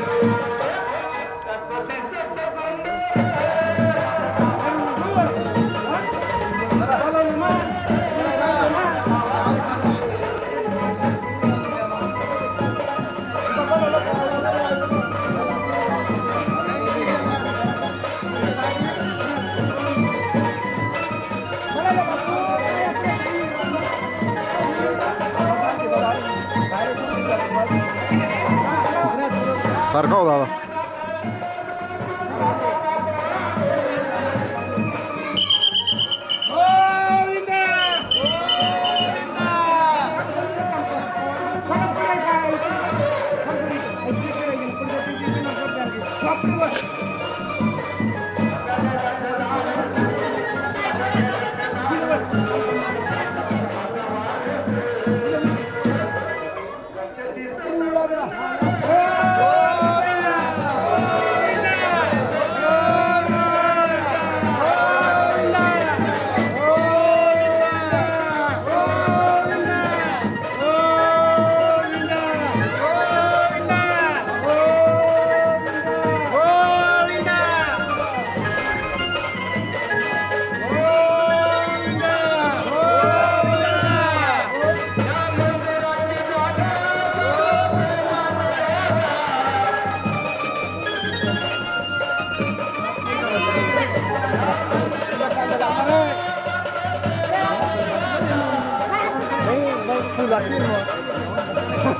सारखा हो दादा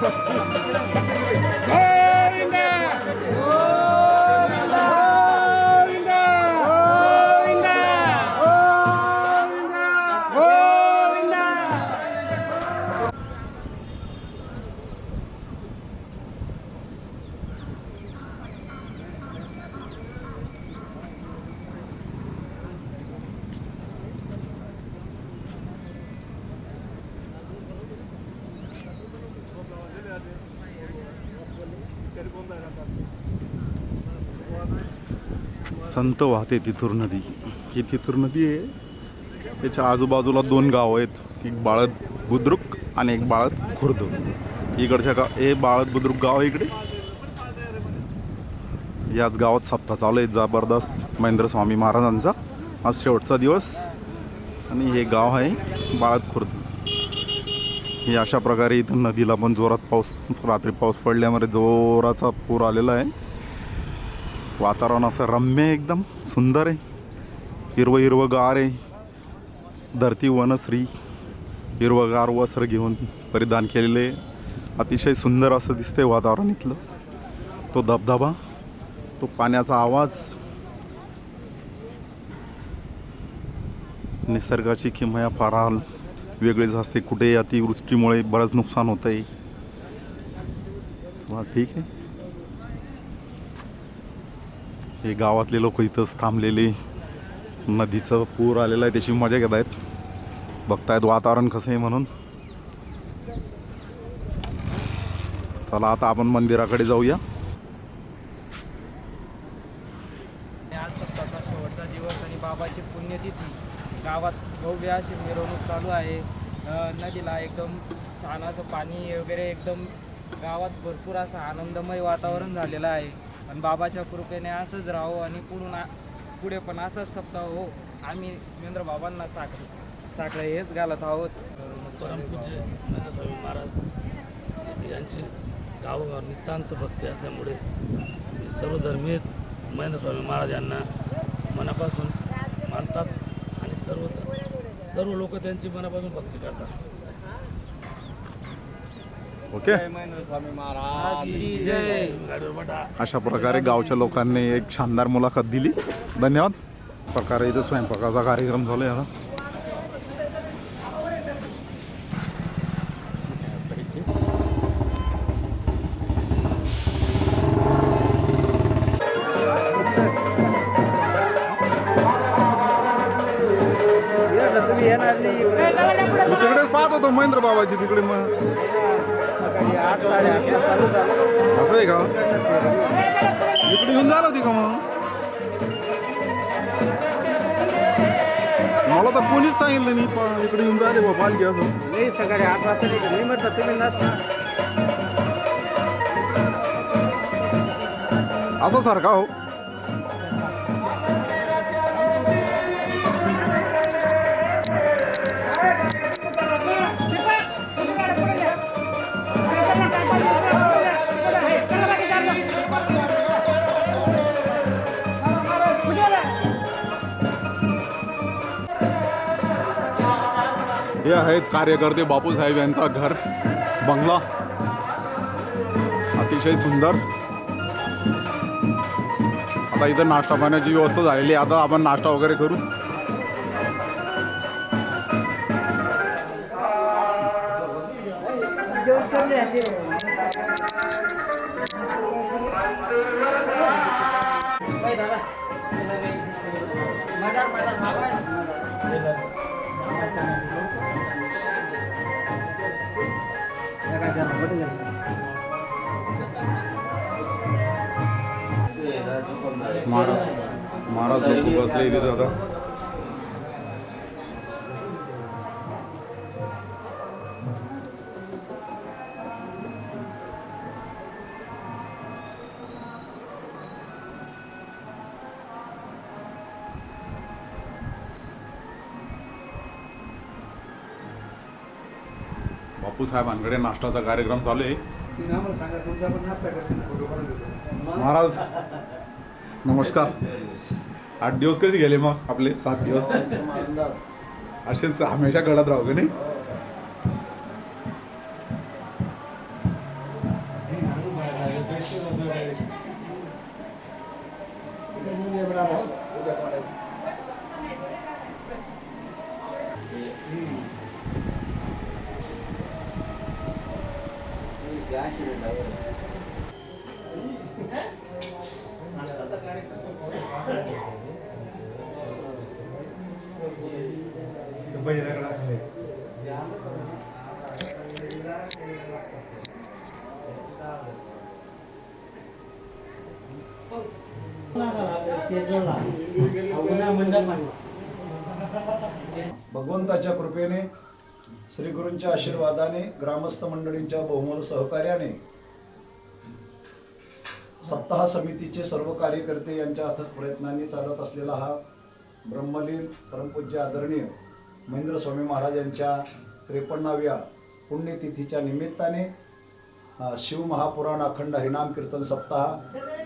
Gracias. संत वाहते तिथूर नदी. ही तिथूर नदी आहे. त्याच्या आजूबाजूला दोन गाव आहेत. एक बाळद बुद्रुक आणि एक बाळद खुर्द. इकडच्या गाव हे बाळद बुद्रुक गाव आहे इकडे. याच गावात सप्ताह चालू आहे जबरदस्त महेंद्र स्वामी महाराजांचा. आज शेवटचा दिवस. आणि हे गाव आहे बाळद खुर्द. ही अशा प्रकारे इथं नदीला पण जोरात पाऊस रात्री पाऊस पडल्यामुळे जोराचा पूर आलेला आहे. वातावरण असं रम्य आहे एकदम. सुंदर आहे. हिरवं हिरवं गार आहे. धरती वनश्री. हिरवगार वस्त्र घेऊन परिधान केलेले अतिशय सुंदर असं दिसतंय वातावरण इथलं. तो धबधबा तो पाण्याचा आवाज निसर्गाची किमया फार वेगळीच असते. कुठे अतिवृष्टीमुळे बरंच नुकसान होतं आहे ठीक आहे. हे गावातले लोक इथंच थांबलेले. नदीचं पूर आलेलं आहे त्याची मजा घेत आहेत. बघतायत वातावरण कसं आहे म्हणून. चला आता आपण मंदिराकडे जाऊया. आज सप्ताचा शेवटचा दिवस आणि बाबाची पुण्यतिथी. गावात भव्य अशी मिरवणूक चालू आहे. नदीला एकदम छान असं पाणी वगैरे एकदम गावात भरपूर असं आनंदमय वातावरण झालेलं आहे. आणि बाबाच्या कृपेने असंच राहो आणि पुढून पुढे पण असंच सप्ताह हो. आम्ही मेंद्र बाबांना साखर साखर हेच घालत आहोत. परमपूज्य नंदस्वामी महाराज यांचे गावोगाव नितांत भक्ती असल्यामुळे मी महेंद्रस्वामी महाराज यांना मनापासून मानतात आणि सर्व सर्व लोक त्यांची मनापासून भक्ती करतात. ओके? अशा प्रकारे गावच्या लोकांनी एक शानदार मुलाखत दिली. धन्यवाद. प्रकारे इथं स्वयंपाकाचा कार्यक्रम झाला याला. तिकडेच पाहत होतो महेंद्र बाबाची तिकडे मग. सकाळी आठ साडेआठला चालू झालं. असं आहे का? इकडे येऊन झालं होती का मग. मला तर कोणीच सांगितलं नाही पा- इकडे येऊन झाले बा पालखी असं. नाही सकाळी आठ वाजता निघाली मी म्हटलं तुम्ही नसणार असं सारखा हो. आहेत कार्यकर्ते बापूसाहेब यांचा घर बंगला. अतिशय सुंदर. आता इथं नाश्ता पाण्याची व्यवस्था झालेली आहे. आता आपण नाश्ता वगैरे करू. महाराज महाराज लोक बसले इथे आता बापूसाहेबांकडे नाश्ताचा कार्यक्रम चालू आहे. महाराज नमस्कार. आठ दिवस कसे गेले मग आपले? सात दिवस? असेच हमेशा घडत राहू का नाही? भगवंताच्या कृपेने श्रीगुरूंच्या आशीर्वादाने ग्रामस्थ मंडळींच्या बहुमोल सहकार्याने सप्ताह समितीचे सर्व कार्यकर्ते यांच्या अथक प्रयत्नांनी चालत असलेला हा ब्रह्मलीन परमपूज्य आदरणीय महेंद्र स्वामी महाराज यांच्या त्रेपन्नाव्या पुण्यतिथीच्या निमित्ताने शिव महापुराण अखंड हरिनाम कीर्तन सप्ताह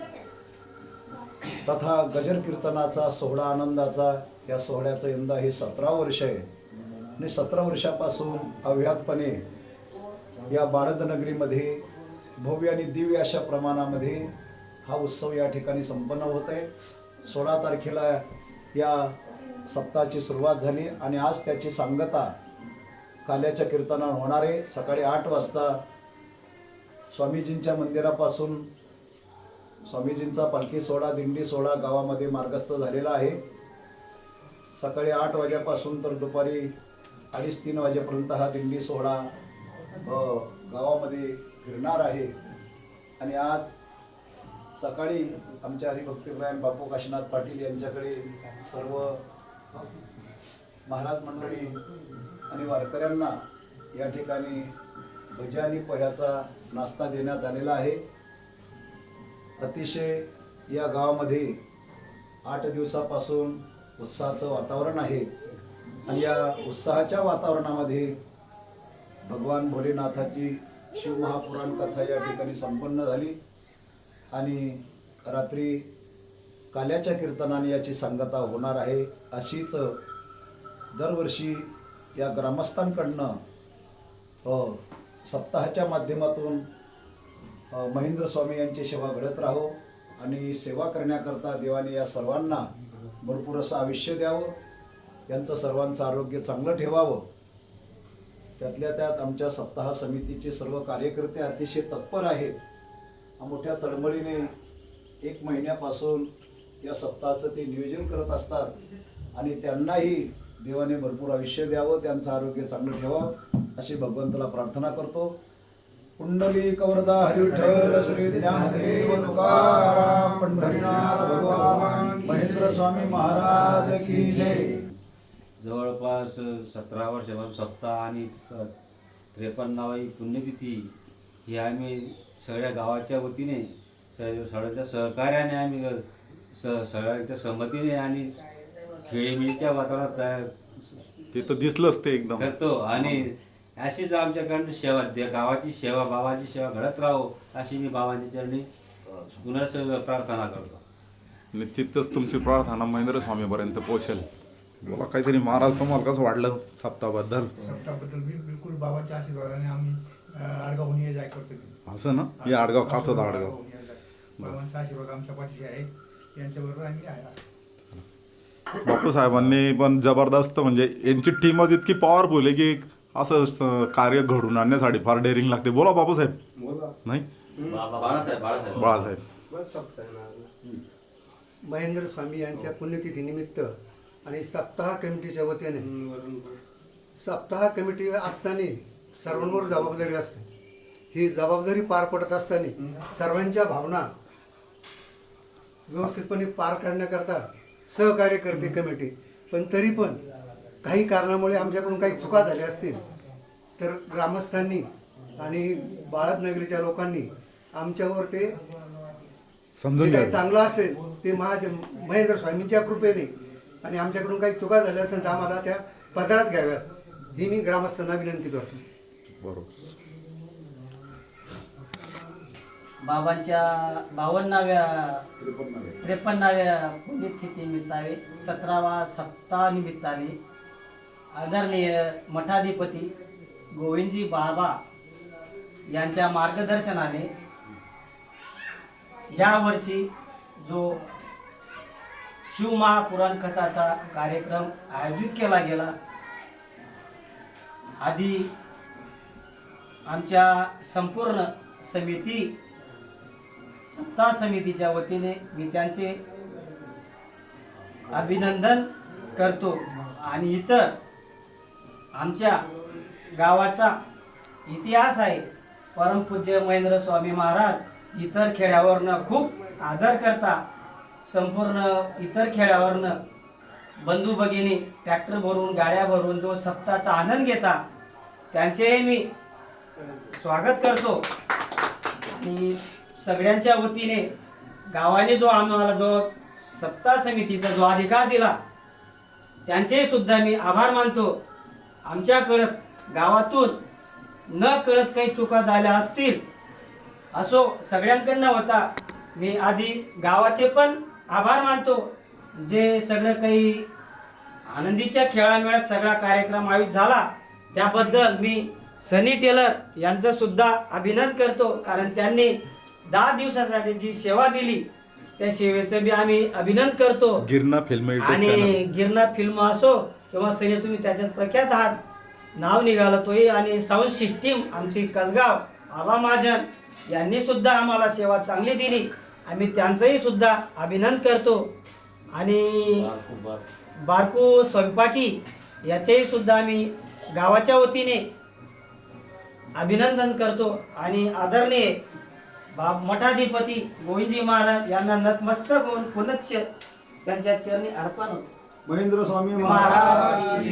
तथा गजर कीर्तनाचा सोहळा आनंदाचा या सोहळ्याचं यंदा हे सतरा वर्ष आहे. आणि सतरा वर्षापासून अव्याहतपणे या बाळदनगरीमध्ये भव्य आणि दिव्य अशा प्रमाणामध्ये हा उत्सव या ठिकाणी संपन्न होत आहे. सोळा तारखेला या सप्ताहाची सुरुवात झाली आणि आज त्याची सांगता काल्याच्या कीर्तनावर होणार आहे. सकाळी आठ वाजता स्वामीजींच्या मंदिरापासून स्वामीजींचा पालखी सोहळा दिंडी सोहळा गावामध्ये मार्गस्थ झालेला आहे. सकाळी आठ वाजेपासून तर दुपारी अडीच तीन वाजेपर्यंत हा दिंडी सोहळा गावामध्ये फिरणार आहे. आणि आज सकाळी आमच्या हरिभक्तीपरायण बापू काशीनाथ पाटील यांच्याकडे सर्व महाराज मंडळी आणि वारकऱ्यांना या ठिकाणी भजी आणि पोह्याचा नाश्ता देण्यात आलेला आहे. अतिशय या गावामध्ये आठ दिवसापासून उत्साहाचं वातावरण आहे. आणि या उत्साहाच्या वातावरणामध्ये भगवान भोलेनाथाची शिवमहापुराण कथा या ठिकाणी संपन्न झाली. आणि रात्री काल्याच्या कीर्तनाने याची सांगता होणार आहे अशीच दरवर्षी या ग्रामस्थांकडनं सप्ताहाच्या माध्यमातून महेंद्र स्वामी यांची सेवा घडत राहो आणि सेवा करण्याकरता देवाने या सर्वांना भरपूर असं आयुष्य द्यावं. यांचं सर्वांचं आरोग्य चांगलं ठेवावं. त्यातल्या त्यात आमच्या सप्ताह समितीचे सर्व कार्यकर्ते अतिशय तत्पर आहेत. मोठ्या तळमळीने एक महिन्यापासून या सप्ताहाचं ते नियोजन करत असतात आणि त्यांनाही देवाने भरपूर आयुष्य द्यावं त्यांचं आरोग्य चांगलं ठेवावं अशी भगवंताला प्रार्थना करतो. कुंडली कवरदा हरिठल श्री ज्ञानदेव तुकाराम पंढरीनाथ भगवान महेंद्र स्वामी महाराज की जय. जवळपास सतरा वर्षापासून सप्ताह आणि त्रेपन्नावाई पुण्यतिथी ही आम्ही सगळ्या गावाच्या वतीने सगळ्यांच्या सहकार्याने आम्ही स सगळ्यांच्या संमतीने आणि खेळीमेळीच्या वातावरणात तयार ते तर दिसलंच ते एकदम. करतो. आणि अशीच आमच्याकडनं सेवा दे गावाची सेवा बाबाची सेवा घडत राहो अशी मी बाबांच्या चरणी पुनर्स प्रार्थना करतो. निश्चितच तुमची प्रार्थना महेंद्र स्वामीपर्यंत पोहोचेल. बोला काहीतरी महाराज तुम्हाला कसं वाटलं सप्ताहाबद्दल? सप्ताबद्दल बी बिलकुल बाबाच्या आशीर्वादाने आम्ही अं, आडगावहून ये जाय करतो असं ना? हे आडगाव कासोद आडगाव आडगावहून ये जाय. बाबांचा आशीर्वाद आमच्या पाठीशी आहे. यांच्याबरोबर आम्ही आहे बापू साहेबांनी पण जबरदस्त म्हणजे यांची टीमच इतकी पॉवरफुल आहे की असं कार्य घडून आणण्यासाठी फार डेअरिंग लागते. बोला बापू साहेब नाही? बाळासाहेब बाळासाहेब. बाळासाहेब. महेंद्र स्वामी यांच्या पुण्यतिथीनिमित्त आणि सप्ताह कमिटीच्या वतीने सप्ताह कमिटी असताना सर्वांवर जबाबदारी असते. ही जबाबदारी पार पडत असताना सर्वांच्या भावना व्यवस्थितपणे पार काढण्याकरता सहकार्य करते कमिटी. पण तरी पण काही कारणामुळे आमच्याकडून काही चुका झाल्या असतील तर ग्रामस्थांनी आणि बाळद नगरीच्या लोकांनी आमच्यावर ते समजून काही चांगलं असेल ते महादेव महेंद्र स्वामींच्या कृपेने आणि आमच्याकडून काही चुका झाल्या असेल तर आम्हाला त्या पदरात घ्याव्यात ही मी ग्रामस्थांना विनंती करतो. बरोबर. बाबांच्या बावन्नाव्या त्रेपन्नाव्या. पुण्यतिथी निमित्ताने सतरावा सप्ताह निमित्ताने आदरणीय मठाधिपती गोविंदजी बाबा यांच्या मार्गदर्शनाने यावर्षी जो शिवमहापुराण कथाचा कार्यक्रम आयोजित केला गेला आधी आमच्या संपूर्ण समिती सत्ता समितीच्या वतीने मी त्यांचे अभिनंदन करतो. आणि इतर आमच्या गावाचा इतिहास आहे. परमपूज्य महेंद्र स्वामी महाराज इतर खेड्यावरनं खूप आदर करता. संपूर्ण इतर खेड्यावरनं बंधू भगिनी ट्रॅक्टर भरून गाड्या भरून जो सप्ताचा आनंद घेता त्यांचेही मी स्वागत करतो. आणि सगळ्यांच्या वतीने गावाने जो आम्हाला जो सत्ता समितीचा जो अधिकार दिला त्यांचेही सुद्धा मी आभार मानतो. आमच्याकडं गावातून न कळत काही चुका झाल्या असतील असो सगळ्यांकडनं होता मी आधी गावाचे पण आभार मानतो जे सगळं काही आनंदीच्या खेळामेळ्यात सगळा कार्यक्रम आयोजित झाला त्याबद्दल मी सनी टेलर यांचं सुद्धा अभिनंदन करतो कारण त्यांनी दहा दिवसासाठी जी सेवा दिली त्या सेवेचं बी आम्ही अभिनंदन करतो गिरणा फिल्म आणि. गिरणा फिल्म असो किंवा सैन्य तुम्ही त्याच्यात प्रख्यात आहात. नाव निघालं तोही आणि साऊंड सिस्टीम आमची कसगाव आबा महाजन यांनी सुद्धा आम्हाला सेवा चांगली दिली. आम्ही त्यांचंही सुद्धा अभिनंदन करतो. आणि बारकू स्वयंपाकी याचेही सुद्धा आम्ही गावाच्या वतीने अभिनंदन करतो. आणि आदरणीय बाब मठाधिपती गोविंदजी महाराज यांना नतमस्तक होऊन पुनश्च त्यांच्या चरणी अर्पण होतो. महेंद्र स्वामी महाराज